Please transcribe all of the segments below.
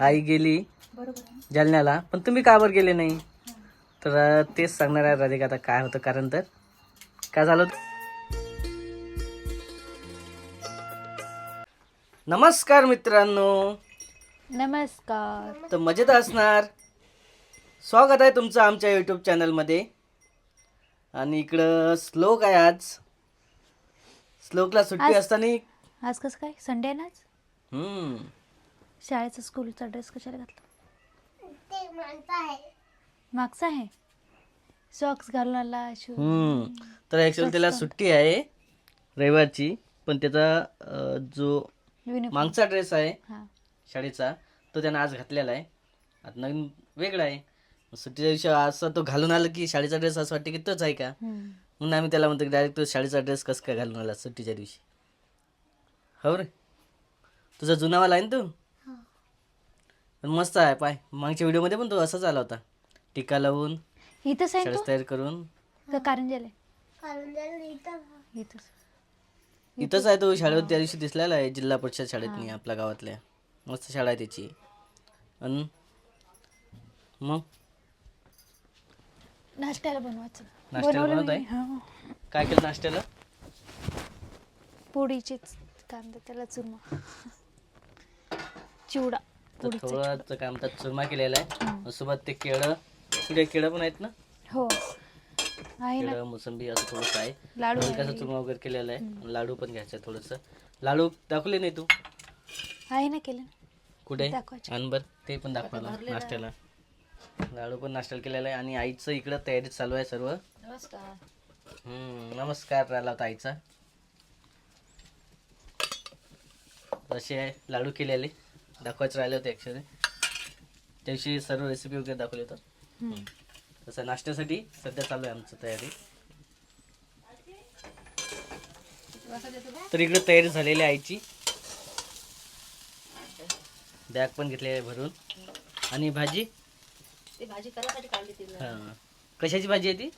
आई गेली जालन्याला. पण तुम्ही का बरं गेले नाही? तर तेच सांगणार आहे राधिका आता काय होतं कारण तर. काय झालं? नमस्कार मित्रांनो. नमस्कार. तर मजेत असणार. स्वागत आहे तुमचं आमच्या यूट्यूब चॅनलमध्ये आणि इकडं श्लोक आहे आज. श्लोकला सुट्टी आज- असताना आज कसं काय? संडे आहे ना आज हम्म. शाळेचा स्कूलचा ड्रेस कशाला घातला? मागचा आहे. सॉक्स घालून आला हम्म. तर ॲक्च्युअली त्याला सुट्टी आहे रविवारची पण त्याचा अं, जो युनिफॉर्म मागचा ड्रेस आहे हा. शाळेचा तो त्यानं आज घातलेला आहे. आता नवीन वेगळा आहे. सुट्टीच्या दिवशी असं तो घालून आला की शाळेचा ड्रेस असं वाटतं की तोच आहे का? हम्म. म्हणून आम्ही त्याला म्हणतो की डायरेक्ट तो शाळेचा ड्रेस कसं काय घालून आला सुट्टीच्या दिवशी. हो रे. तुझा जुनावाला आहे ना तू? पण मस्त आहे पाय. मागच्या व्हिडिओमध्ये पण तो असाच आला होता. टीका लावून इथंच आहे तयार करून. का कारंजाला? इथंच. इथंच आहे तो शाळेत त्या दिवशी दिसलेला आहे जिल्हा परिषद शाळेत नाही आपल्या गावातल्या. मस्त शाळा आहे त्याची. आणि मग? नाश्त्याला बनवायचं नाश्त्याला बनवलं बनवत मी. आहे? हा. काय केलं नाश्त्याला? पोळीचीच कांदा त्याला चुरमा. चिवडा. तर पोळीचा थोडं काय म्हणतात चुरमा केलेला आहे. सोबत ते केळं. तुझ्या केळं पण आहेत ना? हो. आहे ना? केळं मोसंबी असं थोडंसं आहे. लाडू आहे. चुरमा वगैरे केलेला आहे. लाडू पण घ्यायचं आहे थोडंसं. लाडू दाखवले नाही तू? आहे ना केलं. कुठे? दाखवायचे. अनबर ते पण दाखवलं नाश्त्याला. लाडू पण नाश्त्याला केलेला आहे आणि आईचं इकडं तयारी चालू आहे सर्व. हम्म, नमस्कार राहिला होता आईचा. असे आहे लाडू केलेले. दाखवायचे राहिले होते ॲक्च्युली त्याविषयी सर्व रेसिपी वगैरे दाखवले होतं. तसं नाश्त्यासाठी सध्या चालू आहे आमचं तयारी. तर इकडे तयारी झालेली आहे आईची. बॅग पण घेतली आहे भरून. आणि भाजी? हा. कशाची भाजी आहे ती?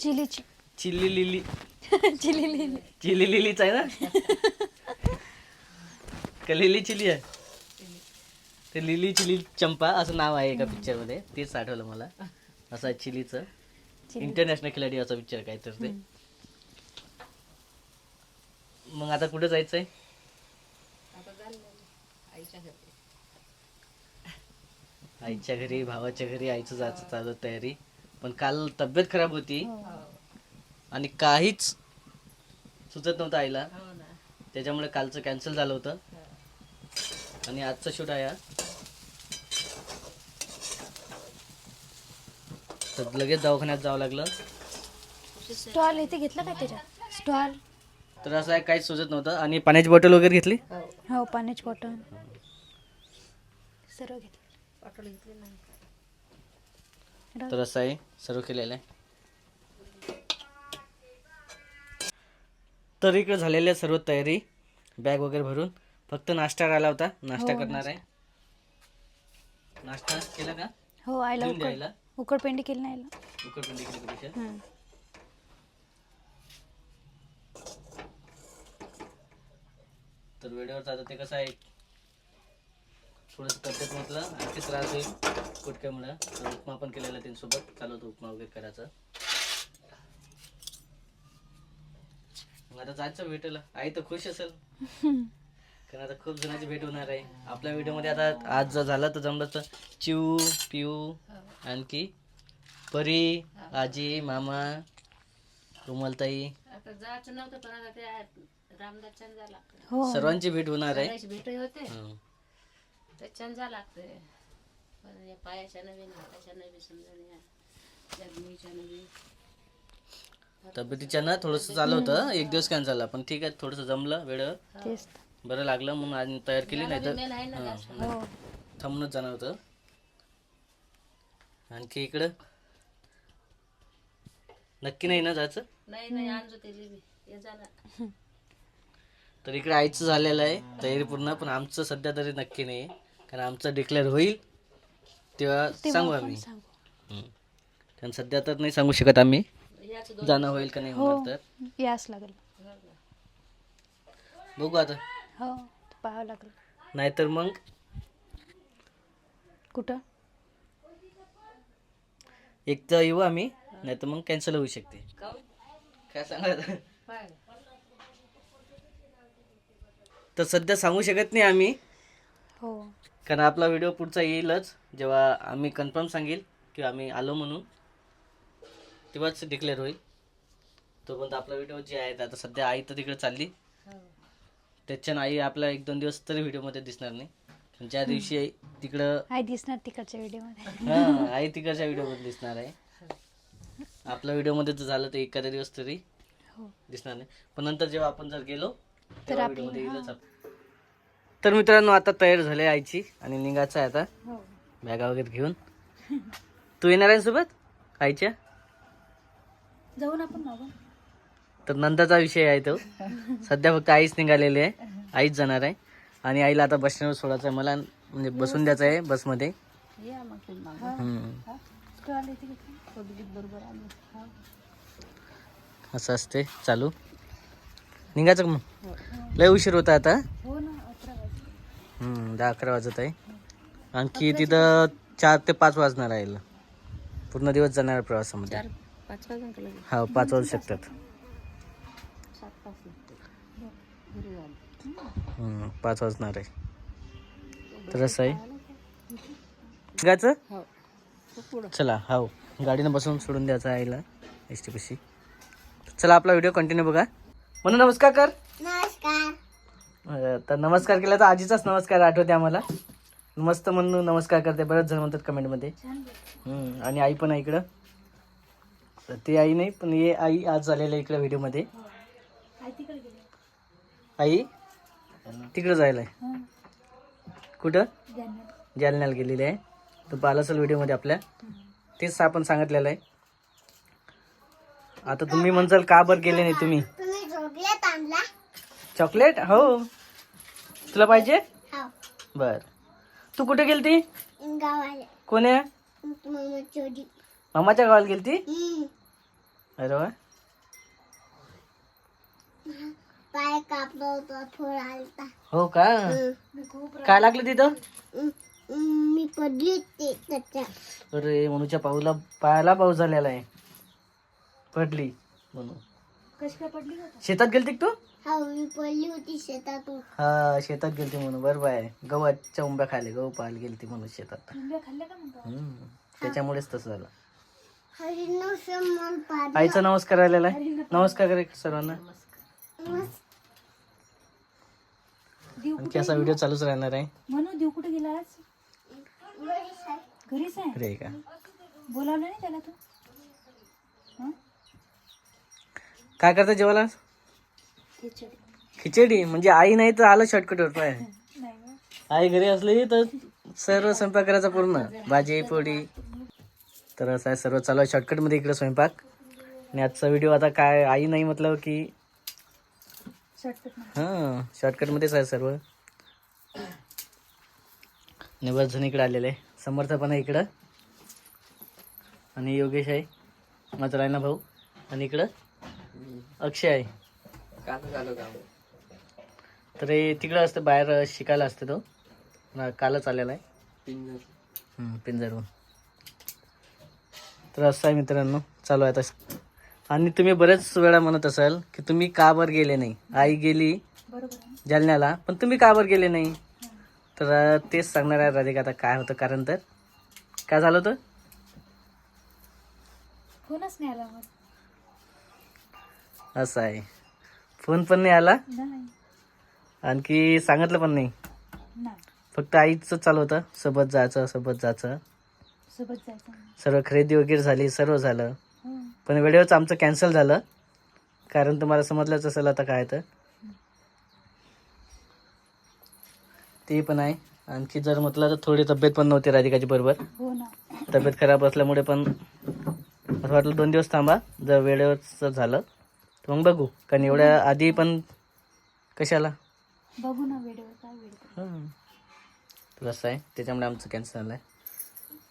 चिलीची. Chilli lily. Chilli lily. Chilli लिलीच आहे ना? का लिली चिली आहे? ते लिली चिली चंपा असं नाव आहे एका पिक्चरमध्ये. तेच आठवलं मला. असं आहे चिलीचं. चिली. इंटरनॅशनल खिलाडी असा पिक्चर काय तर ते. मग आता कुठे जायचंय? आईच्या घरी भावाच्या घरी आईचं जायचं चालू तयारी. पण काल तब्येत खराब होती. आणि काहीच सुचत नव्हतं आईला. त्याच्यामुळे कालचं कॅन्सल झालं होतं. आणि आजचं शूट आहे तर लगेच दवाखान्यात जावं लागलं. स्टॉल इथे घेतला काय त्याच्यात? स्टॉल. तर असं आहे काहीच सुचत नव्हतं. आणि पाण्याची बॉटल वगैरे घेतली? हो. पाण्याची बॉटल. सर्व घेतलं. तर असं आहे सर्व केलेलं आहे. तर इकडे झालेल्या सर्व तयारी. बॅग वगैरे भरून. फक्त नाश्ता राहिला होता. नाश्ता हो, करणार आहे. नाश्ता केला का? हो आयला देऊन उकड द्यायला उकडपेंडी केली नाही उकडपिंडी केली का. तर वेळेवर आता ते कसं आहे थोडंसं तब्येत म्हटलं आणखी त्रास होईल गुटक्यामुळं. तर उपमा पण केलेला त्यांच्यासोबत. चालू होतं उपमा वगैरे करायचं. मग आता जायचं भेटेल आई तर खुश असेल. कारण आता खूप जणांची भेट होणार आहे. आपल्या व्हिडिओमध्ये आता आज जर झालं तर जमलं तर चिऊ पिऊ आणखी परी आजी मामा कोमलताई हो. सर्वांची भेट होणार आहे. भेट होते. हं. तर चंजा लागते पण या पायाच्या नवीन हाताच्या नवीन समजा जगणीच्या नवीन. तब्येतीच्या ना थोडंसं चालू होतं. एक दिवस कॅन्सल झाला पण ठीक आहे थोडंसं जमलं वेळ. तेच बरं लागलं म्हणून आज तयार केली नाही तर. हो. थांबूनच जाणार होतं. आणखी इकडं? नक्की नाही ना जायचं? नाही नाही तर इकडे आईचं झालेलं आहे तयारी पूर्ण पण आमचं सध्या तरी नक्की नाही कारण आमचं डिक्लेअर होईल तेव्हा सांगू आम्ही. हं. कारण सध्या तर नाही सांगू शकत आम्ही. याच जाणं होईल का नाही हो होणार तर? यास लागेल. बघू आता. हो पाहावं लागेल. नाहीतर मग? कुठं? एक तर येऊ आम्ही नाही तर मग कॅन्सल होऊ शकते? काय सांगा. तर सध्या सांगू शकत नाही आम्ही. हो. कारण आपला व्हिडिओ पुढचा येईलच जेव्हा आम्ही कन्फर्म सांगेल की आम्ही आलो म्हणून. तेव्हाच डिक्लेअर होईल. तोपर्यंत आपला व्हिडिओ जे आहे आता सध्या आई तर तिकडे चालली. त्याच्यानं आई आपला एक दोन दिवस तरी व्हिडिओमध्ये दिसणार नाही. ज्या दिवशी आई तिकडं आई दिसणार तिकडच्या व्हिडिओमध्ये. हा आई तिकडच्या व्हिडिओमध्ये दिसणार आहे. आपल्या व्हिडिओमध्ये जर झालं तर एखाद्या दिवस तरी हो. दिसणार नाही. पण नंतर जेव्हा आपण जर गेलो तेव्हा आपली- व्हिडिओमध्ये येईलच आपण. तर मित्रांनो आता तयार झाली आईची आणि निघायचं आहे आता. हो. बॅगा वगैरे घेऊन. तू येणार आहे सोबत? आईच्या? जाऊन आपण मागून. तर नंतरचा विषय आहे तो. सध्या फक्त आईच निघालेली आहे. आईच जाणार आहे. आणि आईला आता बस स्टँडवर सोडायचं आहे. मला म्हणजे बसून द्यायचं आहे बसमध्ये. हा. असं असते. चालू. निघायचं मग? लय उशीर होता आता. हो दहा अकरा वाजत आहे. आणखी तिथं चार ते पाच वाजणार आहे. पूर्ण दिवस जाणार प्रवासामध्ये. लगेच? हा पाच वाजू शकतात. पाच वाजणार आहे. तर असं आहे? निघायचं हो. चला हो गाडीनं बसून सोडून द्यायचं आईला एस टी पशी चला आपला व्हिडिओ कंटिन्यू बघा. म्हणून नमस्कार कर. अं, तर नमस्कार केला तर आजीचाच नमस्कार आठवते आम्हाला. मस्त म्हणून नमस्कार करते बरेच जण म्हणतात कमेंटमध्ये. हम्म, आणि आई पण आहे इकडं. तर ते आई नाही पण ये आई आज झालेलं आहे इकडं व्हिडिओमध्ये. आई तिकडे गेली. आई? तिकडं जायला आहे हां. कुठं? जालन्याला गेलेली आहे. तर पाहिलं असेल व्हिडिओमध्ये आपल्या तेच आपण सांगितलेलं आहे. आता तुम्ही म्हणसाल का बरं गेले नाही तुम्ही? चॉकलेट? हो. तुला पाहिजे? बर. तू कुठे गेलती? कोण आहे मामाच्या गावाला गेलती? अरे वा. पाय कापला होता थोडा आलता. हो का? काय लागलं तिथं? मी पडली होती त्याच्या. अरे मनूच्या पाऊला पायाला पाऊस झालेला आहे. पडली म्हणून. कशी काय पडली का शेतात गेलती का तू? हा मी पडली होती शेतातून. हा शेतात गेलती म्हणून. बरोबर आहे. गव्हाच्या उंब्या खायला गहू पाहायला गेलती म्हणून शेतात. आंब्या खाल्ल्या का म्हणतो हम्म. त्याच्यामुळेच तसं झालं. हरिण समोर पाड आईचा नमस्कार आलेला आहे. नमस्कार करे सर्वांना. आणखी असा व्हिडिओ चालूच राहणार आहे. म्हणून देव कुठे गेला आज? घरीच आहे? का? बोलावलं नाही त्याला तू? हं? काय करता जेवायला? खिचडी. खिचडी? म्हणजे आई नाही तर आलं शॉर्टकटवर पाय. नाही गं. आई घरी असली तर सर्व स्वयंपाक करायचा पूर्ण. भाजी पोळी. तर असं आहे सर्व चालू आहे शॉर्टकटमध्ये इकडे स्वयंपाक. आणि आजचा व्हिडिओ आता काय आई नाही म्हटलं की शॉर्टकट हां शॉर्टकटमध्येच आहे सर्व. निवास जण इकडे आलेले आहे. समर्थ पण आहे इकडं. आणि योगेश आहे. माझा रायना भाऊ. आणि इकडं अक्षय आहे. तर हे तिकडं असतं बाहेर शिकायला असते तो. ना कालच आलेला आहे. हम्म, पिंजरहून तर असं आहे मित्रांनो. चालू आहे आता आणि तुम्ही बरेच वेळा म्हणत असाल की तुम्ही का बरं गेले नाही? आई गेली? जालन्याला पण तुम्ही का बरं गेले नाही? तर तेच सांगणार आहे राधिका आता काय होतं कारण तर. काय झालं होतं? फोनच नाही आला मग असं आहे. फोन पण नाही आला? आणखी सांगितलं पण नाही? फक्त आईचं चालू होतं सोबत जायचं सोबत जायचं. सोबत जायचं. नाही. सर्व खरेदी वगैरे झाली सर्व झालं. पण वेळेवरच आमचं कॅन्सल झालं. कारण तुम्हाला समजलंच असेल आता काय तर. ते पण आहे. आणखी जर म्हटलं तर थोडी तब्येत पण नव्हती राधिकाची बरोबर. हो तब्येत खराब असल्यामुळे पण असं वाटलं दोन दिवस थांबा. जर वेळेवर झालं तर मग बघू. कारण एवढ्या आधी पण कशाला? बघू ना वेळेवर हं. तर असं आहे. त्याच्यामुळे आमचं कॅन्सल झालं आहे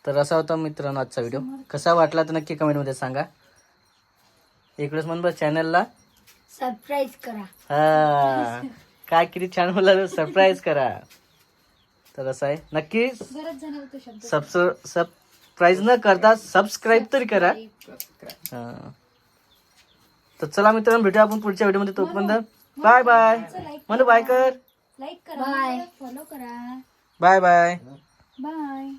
तर असा होता मित्रांनो आजचा व्हिडिओ कसा वाटला तर नक्की कमेंटमध्ये सांगा. इकडेच म्हण बस चॅनलला सरप्राईज करा. हा. काय किती छान बोलला सरप्राईज करा. तर असं आहे. नक्की सबस सबस्क्राईब न करता सबस्क्राईब तरी करा. हा. तर चला मित्रांनो भेटूया आपण पुढच्या व्हिडिओमध्ये तोपर्यंत बाय बाय म्हणू बाय कर. लाईक करा फॉलो करा. Bye bye bye